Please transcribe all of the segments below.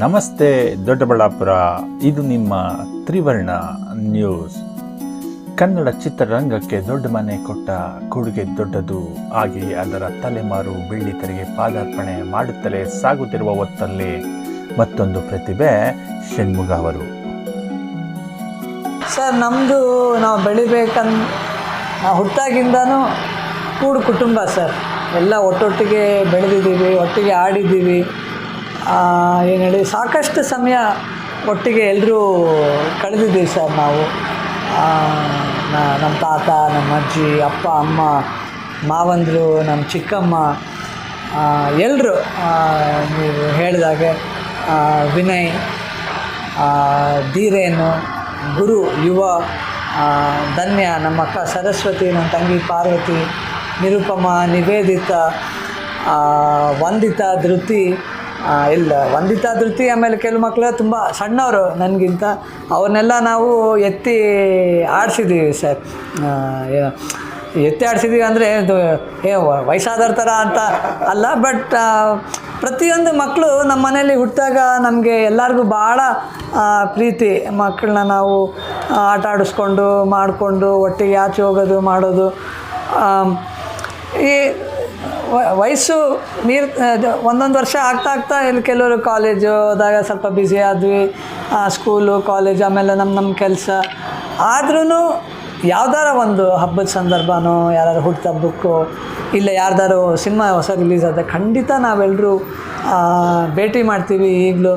ನಮಸ್ತೆ ದೊಡ್ಡಬಳ್ಳಾಪುರ, ಇದು ನಿಮ್ಮ ತ್ರಿವರ್ಣ ನ್ಯೂಸ್. ಕನ್ನಡ ಚಿತ್ರರಂಗಕ್ಕೆ ದೊಡ್ಡ ಮನೆ ಕೊಟ್ಟ ಕೊಡುಗೆ ದೊಡ್ಡದು. ಹಾಗೆಯೇ ಅದರ ತಲೆಮಾರು ಬೆಳ್ಳಿ ತೆರಿಗೆ ಪಾದಾರ್ಪಣೆ ಮಾಡುತ್ತಲೇ ಸಾಗುತ್ತಿರುವ ಹೊತ್ತಲ್ಲಿ ಮತ್ತೊಂದು ಪ್ರತಿಭೆ ಷಣ್ಮುಗ ಅವರು. ಸರ್ ನಮ್ಮದು ನಾವು ಬೆಳಿಬೇಕನ್ ನಾವು ಕೂಡು ಕುಟುಂಬ ಸರ್. ಎಲ್ಲ ಒಟ್ಟೊಟ್ಟಿಗೆ ಬೆಳೆದಿದ್ದೀವಿ, ಒಟ್ಟಿಗೆ ಆಡಿದ್ದೀವಿ. ಏನು ಹೇಳಿ, ಸಾಕಷ್ಟು ಸಮಯ ಒಟ್ಟಿಗೆ ಎಲ್ಲರೂ ಕಳೆದಿದ್ದೀವಿ ಸರ್ ನಾವು. ನಮ್ಮ ತಾತ ನಮ್ಮ ಅಜ್ಜಿ, ಅಪ್ಪ, ಅಮ್ಮ, ಮಾವಂದರು ನಮ್ಮ ಚಿಕ್ಕಮ್ಮ ಎಲ್ಲರೂ ನೀವು ಹೇಳಿದಾಗೆ ವಿನಯ್ ಧೀರೇನು, ಗುರು, ಯುವ ಧನ್ಯ, ನಮ್ಮ ಅಕ್ಕ ಸರಸ್ವತಿ ನಮ್ಮ ತಂಗಿ ಪಾರ್ವತಿ, ನಿರುಪಮ, ನಿವೇದಿತ ವಂದಿತಾ, ಧೃತಿ ಇಲ್ಲ, ವಂದಿತಾ ಧೃತಿ ಆಮೇಲೆ ಕೆಲವು ಮಕ್ಕಳು ತುಂಬ ಸಣ್ಣವರು ನನಗಿಂತ. ಅವ್ರನ್ನೆಲ್ಲ ನಾವು ಎತ್ತಿ ಆಡಿಸಿದ್ದೀವಿ ಸರ್. ಎತ್ತಿ ಆಡಿಸಿದ್ದೀವಿ ಅಂದರೆ ಇದು, ಏ ವಯಸ್ಸಾದವ್ರ ಥರ ಅಂತ ಅಲ್ಲ, ಬಟ್ ಪ್ರತಿಯೊಂದು ಮಕ್ಕಳು ನಮ್ಮ ಮನೇಲಿ ಹುಟ್ಟಿದಾಗ ನಮಗೆ ಎಲ್ಲರಿಗೂ ಭಾಳ ಪ್ರೀತಿ. ಮಕ್ಕಳನ್ನ ನಾವು ಆಟ ಆಡಿಸ್ಕೊಂಡು, ಮಾಡಿಕೊಂಡು, ಒಟ್ಟಿಗೆ ಆಚೆ ಹೋಗೋದು, ಮಾಡೋದು. ಈ ವಯಸ್ಸು ಮೀರ್ ಒಂದೊಂದು ವರ್ಷ ಆಗ್ತಾ ಆಗ್ತಾ ಇಲ್ಲಿ ಕೆಲವರು ಕಾಲೇಜು ಹೋದಾಗ ಸ್ವಲ್ಪ ಬ್ಯುಸಿ ಆದ್ವಿ. ಸ್ಕೂಲು ಕಾಲೇಜು ಆಮೇಲೆ ನಮ್ಮ ನಮ್ಮ ಕೆಲಸ. ಆದ್ರೂ ಯಾವ್ದಾರ ಒಂದು ಹಬ್ಬದ ಸಂದರ್ಭನೋ ಯಾರು ಹುಟ್ಟುಹಬ್ಬಕ್ಕೋ ಇಲ್ಲ ಯಾರ್ದಾರು ಸಿನಿಮಾ ಹೊಸ ರಿಲೀಸ್ ಆದರೆ ಖಂಡಿತ ನಾವೆಲ್ಲರೂ ಭೇಟಿ ಮಾಡ್ತೀವಿ ಈಗಲೂ.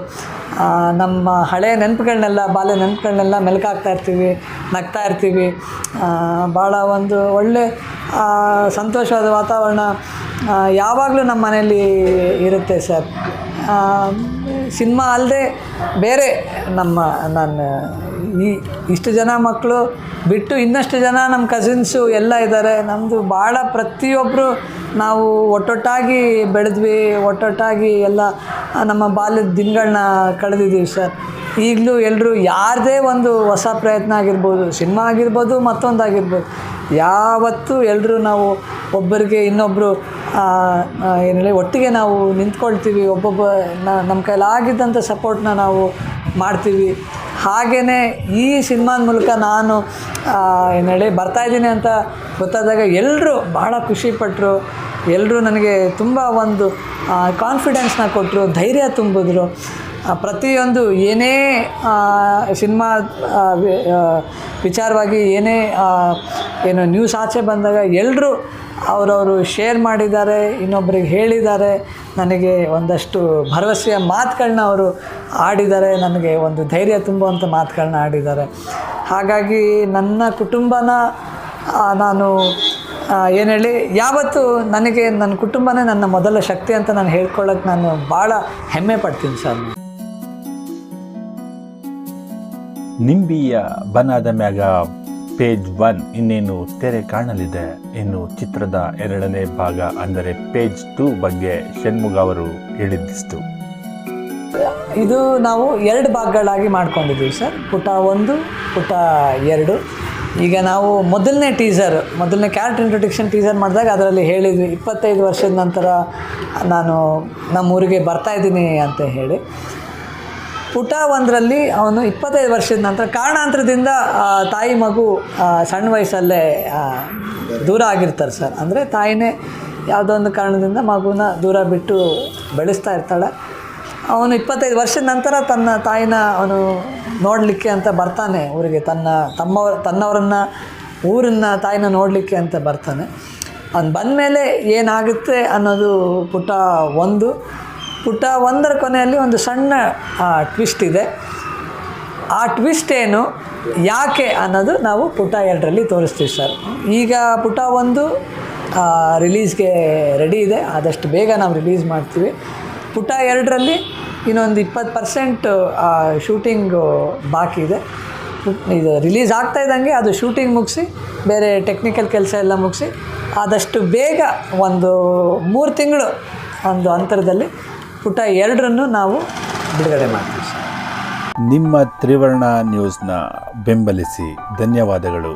ನಮ್ಮ ಹಳೆಯ ನೆನಪುಗಳನ್ನೆಲ್ಲ, ಬಾಲ್ಯ ನೆನಪುಗಳನ್ನೆಲ್ಲ ಮೆಲುಕಾಗ್ತಾ ಇರ್ತೀವಿ, ನಗ್ತಾ ಇರ್ತೀವಿ. ಭಾಳ ಒಂದು ಒಳ್ಳೆ ಸಂತೋಷವಾದ ವಾತಾವರಣ. ಯಾವಾಗಲೂ ನಮ್ಮ ಮನೆಯಲ್ಲಿ ಇರುತ್ತೆ ಸರ್. ಸಿನಿಮಾ ಅಲ್ಲದೆ ಬೇರೆ ನಮ್ಮ ನಾನು ಈ ಇಷ್ಟು ಜನ ಮಕ್ಕಳು ಬಿಟ್ಟು ಇನ್ನಷ್ಟು ಜನ ನಮ್ಮ ಕಸಿನ್ಸು ಎಲ್ಲ ಇದ್ದಾರೆ. ನಮ್ಮದು ಭಾಳ ಪ್ರತಿಯೊಬ್ಬರು ನಾವು ಒಟ್ಟೊಟ್ಟಾಗಿ ಬೆಳೆದ್ವಿ, ಒಟ್ಟೊಟ್ಟಾಗಿ ಎಲ್ಲ ನಮ್ಮ ಬಾಲ್ಯದ ದಿನಗಳನ್ನ ಕಳೆದಿದ್ದೀವಿ ಸರ್. ಈಗಲೂ ಎಲ್ಲರೂ ಯಾರದೇ ಒಂದು ಹೊಸ ಪ್ರಯತ್ನ ಆಗಿರ್ಬೋದು, ಸಿನಿಮಾ ಆಗಿರ್ಬೋದು ಮತ್ತೊಂದಾಗಿರ್ಬೋದು ಯಾವತ್ತೂ ಎಲ್ಲರೂ ನಾವು ಒಬ್ಬರಿಗೆ ಇನ್ನೊಬ್ಬರು ಏನು ಹೇಳಿ ಒಟ್ಟಿಗೆ ನಾವು ನಿಂತ್ಕೊಳ್ತೀವಿ, ಒಬ್ಬೊಬ್ಬ ನಮ್ಮ ಕೈಲಾಗಿದ್ದಂಥ ಸಪೋರ್ಟ್ನ ನಾವು ಮಾಡ್ತೀವಿ. ಹಾಗೆಯೇ ಈ ಸಿನಿಮಾದ ಮೂಲಕ ನಾನು ಏನು ಹೇಳಿ ಬರ್ತಾಯಿದ್ದೀನಿ ಅಂತ ಗೊತ್ತಾದಾಗ ಎಲ್ಲರೂ ಭಾಳ ಖುಷಿಪಟ್ಟರು ಎಲ್ಲರೂ ನನಗೆ ತುಂಬ ಒಂದು ಕಾನ್ಫಿಡೆನ್ಸ್ನ ಕೊಟ್ಟರು ಧೈರ್ಯ ತುಂಬಿದ್ರು. ಪ್ರತಿಯೊಂದು ಏನೇ ಸಿನಿಮಾ ವಿಚಾರವಾಗಿ ಏನೇ ಏನು ನ್ಯೂಸ್ ಆಚೆ ಬಂದಾಗ ಎಲ್ಲರೂ ಅವರವರು ಶೇರ್ ಮಾಡಿದ್ದಾರೆ ಇನ್ನೊಬ್ಬರಿಗೆ ಹೇಳಿದ್ದಾರೆ. ನನಗೆ ಒಂದಷ್ಟು ಭರವಸೆಯ ಮಾತುಗಳನ್ನ ಅವರು ಆಡಿದ್ದಾರೆ. ನನಗೆ ಒಂದು ಧೈರ್ಯ ತುಂಬುವಂಥ ಮಾತುಗಳನ್ನ ಆಡಿದ್ದಾರೆ. ಹಾಗಾಗಿ ನನ್ನ ಕುಟುಂಬನ ನಾನು ಏನು ಹೇಳಿ ಯಾವತ್ತು ನನಗೆ ನನ್ನ ಕುಟುಂಬನೇ ನನ್ನ ಮೊದಲ ಶಕ್ತಿ ಅಂತ ನಾನು ಹೇಳ್ಕೊಳ್ಳೋಕೆ ನಾನು ಭಾಳ ಹೆಮ್ಮೆ ಪಡ್ತೀನಿ ಸರ್. ನಿಂಬಿಯ ಬನಾದ ಮ್ಯಾಗ ಪೇಜ್ ಒನ್ ಇನ್ನೇನು ತೆರೆ ಕಾಣಲಿದೆ ಇನ್ನು ಚಿತ್ರದ ಎರಡನೇ ಭಾಗ ಅಂದರೆ ಪೇಜ್ ಟೂ ಬಗ್ಗೆ ಷಣ್ಮುಗ ಅವರು ಹೇಳಿದ್ದಿಷ್ಟು. ಇದು ನಾವು ಎರಡು ಭಾಗಗಳಾಗಿ ಮಾಡ್ಕೊಂಡಿದ್ದೀವಿ ಸರ್. ಪುಟ ಒಂದು ಪುಟ ಎರಡು. ಈಗ ನಾವು ಮೊದಲನೇ ಟೀಸರ್ ಮೊದಲನೇ ಕ್ಯಾರೆಕ್ಟರ್ ಇಂಟ್ರೊಡಕ್ಷನ್ ಟೀಸರ್ ಮಾಡಿದಾಗ ಅದರಲ್ಲಿ ಹೇಳಿದ್ವಿ, ಇಪ್ಪತ್ತೈದು ವರ್ಷದ ನಂತರ ನಾನು ನಮ್ಮೂರಿಗೆ ಬರ್ತಾಯಿದ್ದೀನಿ ಅಂತ ಹೇಳಿ. ಪುಟ ಒಂದರಲ್ಲಿ ಅವನು ಇಪ್ಪತ್ತೈದು ವರ್ಷದ ನಂತರ ಕಾರಣಾಂತರದಿಂದ ತಾಯಿ ಮಗು ಸಣ್ಣ ವಯಸ್ಸಲ್ಲೇ ದೂರ ಆಗಿರ್ತಾರೆ ಸರ್. ಅಂದರೆ ತಾಯಿನೇ ಯಾವುದೋ ಒಂದು ಕಾರಣದಿಂದ ಮಗುನ ದೂರ ಬಿಟ್ಟು ಬೆಳೆಸ್ತಾ ಇರ್ತಾಳೆ. ಅವನು ಇಪ್ಪತ್ತೈದು ವರ್ಷದ ನಂತರ ತನ್ನ ತಾಯಿನ ಅವನು ನೋಡಲಿಕ್ಕೆ ಅಂತ ಬರ್ತಾನೆ ಊರಿಗೆ. ತನ್ನ ತಮ್ಮವ್ರ ತನ್ನವರನ್ನು, ಊರನ್ನ ತಾಯಿನ ನೋಡಲಿಕ್ಕೆ ಅಂತ ಬರ್ತಾನೆ. ಅವ್ನು ಬಂದಮೇಲೆ ಏನಾಗುತ್ತೆ ಅನ್ನೋದು ಪುಟ ಒಂದು. ಪುಟ ಒಂದರ ಕೊನೆಯಲ್ಲಿ ಒಂದು ಸಣ್ಣ ಟ್ವಿಸ್ಟ್ ಇದೆ. ಆ ಟ್ವಿಸ್ಟ್ ಏನು? ಯಾಕೆ ಅನ್ನೋದು ನಾವು ಪುಟ ಎರಡರಲ್ಲಿ ತೋರಿಸ್ತೀವಿ ಸರ್. ಈಗ ಪುಟ ಒಂದು ರಿಲೀಸ್ಗೆ ರೆಡಿ ಇದೆ. ಆದಷ್ಟು ಬೇಗ ನಾವು ರಿಲೀಸ್ ಮಾಡ್ತೀವಿ. ಪುಟ ಎರಡರಲ್ಲಿ ಇನ್ನೊಂದು ಇಪ್ಪತ್ತು ಪರ್ಸೆಂಟ್ ಶೂಟಿಂಗು ಬಾಕಿ ಇದೆ. ಇದು ರಿಲೀಸ್ ಆಗ್ತಾ ಇದ್ದಂಗೆ ಅದು ಶೂಟಿಂಗ್ ಮುಗಿಸಿ, ಬೇರೆ ಟೆಕ್ನಿಕಲ್ ಕೆಲಸ ಎಲ್ಲ ಮುಗಿಸಿ, ಆದಷ್ಟು ಬೇಗ ಒಂದು ಮೂರು ತಿಂಗಳು ಒಂದು ಅಂತರದಲ್ಲಿ ಪುಟ ಎರಡರನ್ನು ನಾವು ಬಿಡುಗಡೆ ಮಾಡ್ತೀವಿ ನಿಮ್ಮ ತ್ರಿವರ್ಣ ನ್ಯೂಸ್ನ ಬೆಂಬಲಿಸಿ ಧನ್ಯವಾದಗಳು.